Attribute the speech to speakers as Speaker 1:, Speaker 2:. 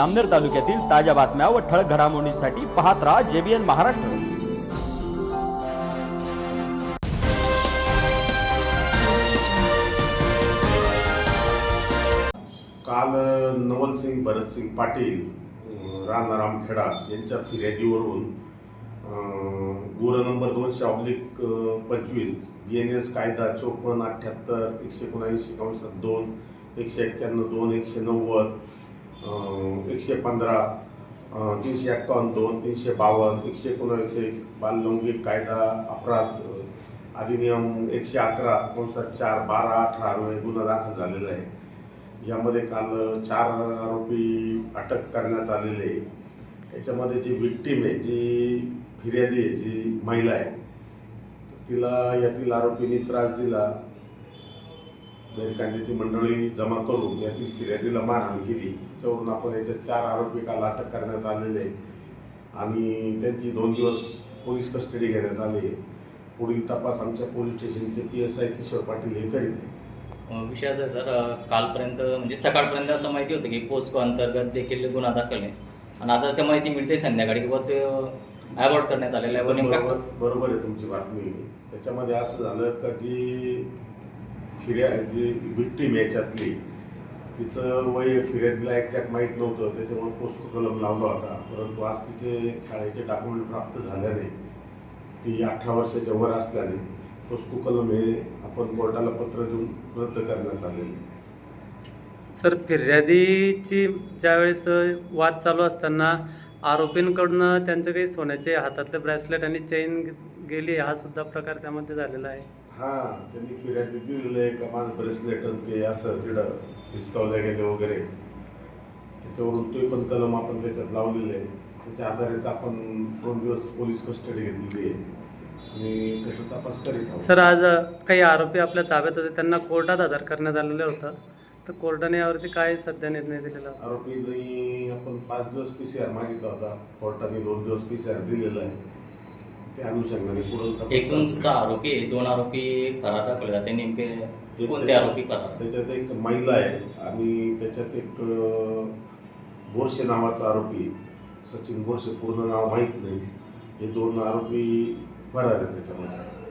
Speaker 1: अमनेर तालुक्यातील ताज्या बातम्या व ठळक घडामोडींसाठी पाहत राहा जेबीएन महाराष्ट्र.
Speaker 2: काल नवलसिंग भरतसिंग पाटील अं, खेडा रामखेडा यांच्या फिर्यादीवरून गुर नंबर दोनशे ऑब्लिक पंचवीस बी एन एस कायदा चोपन्न अठ्ठ्याहत्तर एकशे एकोणऐंशी कंसात दोन एकशे एक्क्याण्णव दोन एकशे नव्वद एकशे पंधरा तीनशे एक्कावन्न दोन तीनशे बावन्न एकशे एकोणऐंशी बाललैंगिक कायदा अपराध अधिनियम एकशे अकरा एकोणसाठ चार बारा अठरा गुन्हा दाखल झालेला आहे. यामध्ये काल चार आरोपी अटक करण्यात आलेले याच्यामध्ये जी विक्टीम आहे जी फिर्यादी आहे जी महिला आहे तिला यातील आरोपींनी त्रास दिला. गैरकायद्याची मंडळी जमा करून यातील फिर्यादीला मारहाण केली. त्याच्यावरून आपण याच्यात चार आरोपी काल अटक करण्यात आलेले. आणि त्यांची दोन दिवस पोलीस कस्टडी घेण्यात आली आहे. पुढील तपास आमच्या पोलीस स्टेशनचे P S I Kishor Patil हे करीत आहे
Speaker 3: विषय असा आहे सर कालपर्यंत म्हणजे सकाळपर्यंत असं माहिती होतं की पोस्को अंतर्गत देखील गुन्हा दाखल आहे. आणि आता असं माहिती मिळते संध्याकाळी की बुवा ते अवॉर्ड करण्यात आलेलं आहे.
Speaker 2: बरोबर आहे तुमची बातमी. त्याच्यामध्ये असं झालं का जी फिर्या जी विक्टीम याच्यातली तिचं वय फिर्यादीला एक्झॅक्ट माहीत नव्हतं. त्याच्यामुळे पोस्को कलम लावला होता. परंतु आज तिचे शाळेचे डॉक्युमेंट प्राप्त झाल्याने ती अठरा वर्षाच्या वर असल्याने पोस्को कलम हे आपण कोर्टाला पत्र देऊन रद्द करण्यात आलेले
Speaker 4: सर फिर्यादीची ज्यावेळेस वाद चालू असताना आरोपींकडून त्यांचं काही सोन्याचे हातातले ब्रेसलेट आणि चेन गेली हा सुद्धा प्रकार त्यामध्ये झालेला आहे.
Speaker 2: हा त्यांनी फिर्यादी दिलेलं आहे का? माझं ब्रेसलेट आणि ते असं तिथं हिसकावलं गेले वगैरे. त्याच्यावरून ते पण कलम आपण त्याच्यात लावलेले आहे. त्याच्या आधारेच आपण दोन दिवस पोलीस कस्टडी घेतलेली आहे. आणि कसं तपास करीत आहोत.
Speaker 4: सर आज काही आरोपी आपल्या ताब्यात होते. त्यांना कोर्टात हजर करण्यात आलेलं होतं. तर कोर्टाने यावरती काय सध्या निर्णय दिलेला?
Speaker 2: आरोपीलाही आपण पाच दिवस पी सी आर मागितला होता. कोर्टाने दोन दिवस पी सी आर दिलेला आहे. त्या अनुषंगाने पुढे तपास
Speaker 3: एकूण
Speaker 2: चालू आहे.
Speaker 3: सहा आरोपी आहे दोन आरोपी फरार दाखवले जाते. नेमके कोणते आरोपी फरार?
Speaker 2: त्याच्यात एक महिला आहे आणि त्याच्यात एक अं, बोरसे नावाचा आरोपी सचिन बोरसे पूर्ण नाव माहीत नाही. हे दोन आरोपी फरार आहेत त्याच्यामध्ये.